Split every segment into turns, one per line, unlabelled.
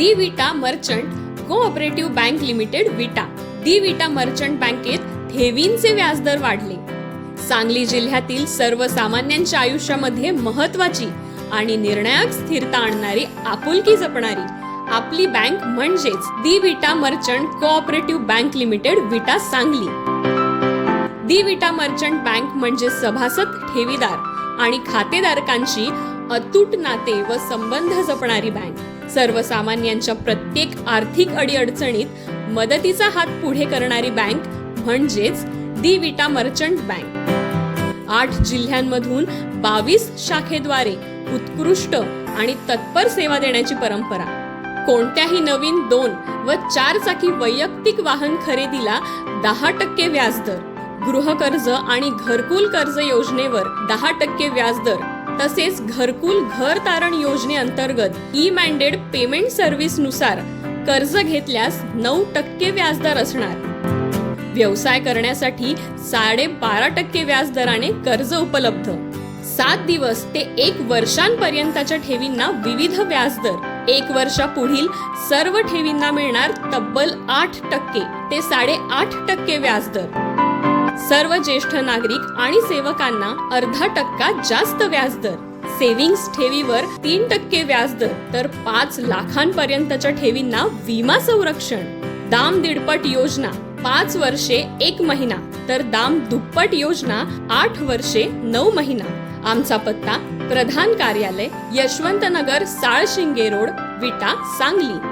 The Vita merchant cooperative bank limited Vita. The Vita merchant बँकेत ठेवींचे व्याजदर वाढले. सांगली जिल्ह्यातील सर्वसामान्यांच्या आयुष्यामध्ये महत्वाची आणि निर्णायक स्थिरता आणणारी आपुलकी जपणारी आपली बँक म्हणजेच the Vita merchant cooperative bank limited Vita Sangli. The Vita merchant bank म्हणजे सभासद ठेवीदार आणि खातेदारकांची अतूट नाते व संबंध जपणारी बँक. सर्वसामान्यांच्या प्रत्येक आर्थिक अडीअडचणीत मदतीचा हात पुढे करणारी बँक म्हणजेच दी विटा मर्चंट बँक. आठ जिल्ह्यांमधून बावीस शाखेद्वारे उत्कृष्ट आणि तत्पर सेवा देण्याची परंपरा. कोणत्याही नवीन दोन व चार चाकी वैयक्तिक वाहन खरेदीला दहा टक्के व्याजदर गृहकर्ज आणि घरकुल कर्ज योजनेवर दहा टक्के व्याजदर तसेच घरकुल घर तारण योजनेअंतर्गत ई मॅन्डेड पेमेंट सर्व्हिसनुसार कर्ज घेतल्यास नऊ टक्के व्याजदर असणार. व्यवसाय करण्यासाठी साडे बारा टक्के व्याजदराने कर्ज उपलब्ध. सात दिवस ते एक वर्षांपर्यंतच्या ठेवींना विविध व्याजदर. एक वर्षापुढील सर्व ठेवींना मिळणार तब्बल आठ टक्के ते साडे आठ टक्के व्याजदर. सर्व ज्येष्ठ नागरिक आणि सेवकांना अर्धा टक्का जास्त व्याजदर. सेव्हिंग्स ठेवीवर तीन टक्के व्याजदर तर पाच लाखांपर्यंतच्या ठेवींना विमा संरक्षण. दाम दीडपट योजना पाच वर्षे एक महिना तर दाम दुप्पट योजना आठ वर्षे नऊ महिना. आमचा पत्ता प्रधान कार्यालय यशवंत नगर साळशिंगे रोड विटा सांगली.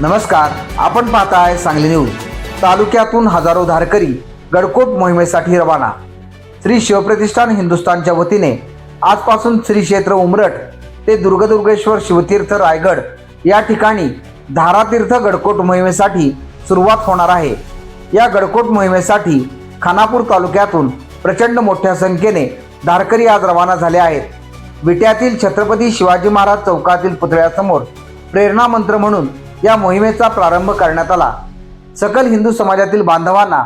नमस्कार आपण पाहताय सांगली न्यूज. तालुक्यातून हजारो धारकरी गडकोट मोहिमेसाठी रवाना. श्री शिवप्रतिष्ठान हिंदुस्थानच्या वतीने आजपासून श्री क्षेत्र उमरट ते दुर्गदुर्गेश्वर शिवतीर्थ रायगड या ठिकाणी धारातीर्थ गडकोट मोहिमेसाठी सुरुवात होणार आहे. या गडकोट मोहिमेसाठी खानापूर तालुक्यातून प्रचंड मोठ्या संख्येने धारकरी आज रवाना झाले आहेत. विट्यातील छत्रपती शिवाजी महाराज चौकातील पुतळ्यासमोर प्रेरणा मंत्र म्हणून या मोहिमेचा प्रारंभ करण्यात आला. सकल हिंदू समाजातील बांधवांना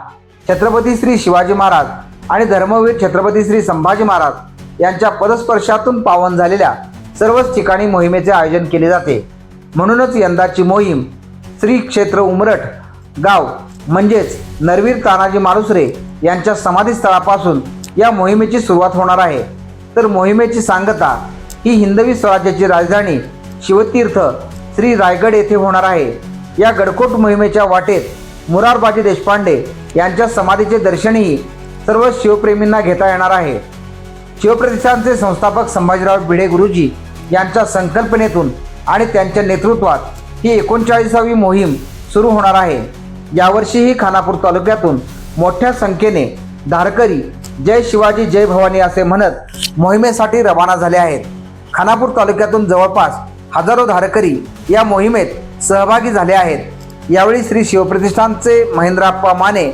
छत्रपती श्री शिवाजी महाराज आणि धर्मवीर छत्रपती श्री संभाजी महाराज यांच्या पदस्पर्शातून पावन झालेल्या सर्वच ठिकाणी मोहिमेचे आयोजन केले जाते. म्हणूनच यंदाची मोहीम श्री क्षेत्र उमरट गाव म्हणजेच नरवीर तानाजी मालुसरे यांच्या समाधीस्थळापासून या मोहिमेची सुरुवात होणार आहे. तर मोहिमेची सांगता ही हिंदवी स्वराज्याची राजधानी शिवतीर्थ श्री रायगड येथे होणार आहे. या गडकोट मोहिमेच्या वाटेत मुरारबाजी देशपांडे यांच्या समाधीचे दर्शनही सर्व शिवप्रेमींना घेता येणार आहे. शिवप्रतिष्ठानचे संस्थापक संभाजीराव भिडे गुरुजी यांच्या संकल्पनेतून आणि त्यांच्या नेतृत्वात ही एकोणचाळीसावी मोहीम सुरू होणार आहे. यावर्षीही खानापूर तालुक्यातून मोठ्या संख्येने धारकरी जय शिवाजी जय भवानी असे म्हणत मोहिमेसाठी रवाना झाले आहेत. खानापूर तालुक्यातून जवळपास हजारो धारकरी या मोहिमेत सहभागी झाले आहेत. यावेळी श्री शिवप्रतिष्ठानचे महेंद्राप्पा माने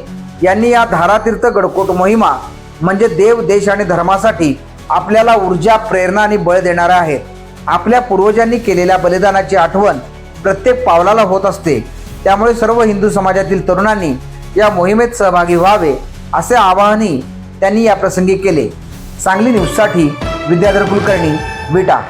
यांनी या धारातीर्थ गडकोट मोहिमा म्हणजे देव देश आणि धर्मासाठी आपल्याला ऊर्जा प्रेरणा आणि बळ देणाऱ्या आहेत. आपल्या पूर्वजांनी केलेल्या बलिदानाची आठवण प्रत्येक पावलाला होत असते. त्यामुळे सर्व हिंदू समाजातील तरुणांनी या मोहिमेत सहभागी व्हावे असे आवाहनही त्यांनी या प्रसंगी केले. सांगली न्यूजसाठी विद्याधर कुलकर्णी विटा.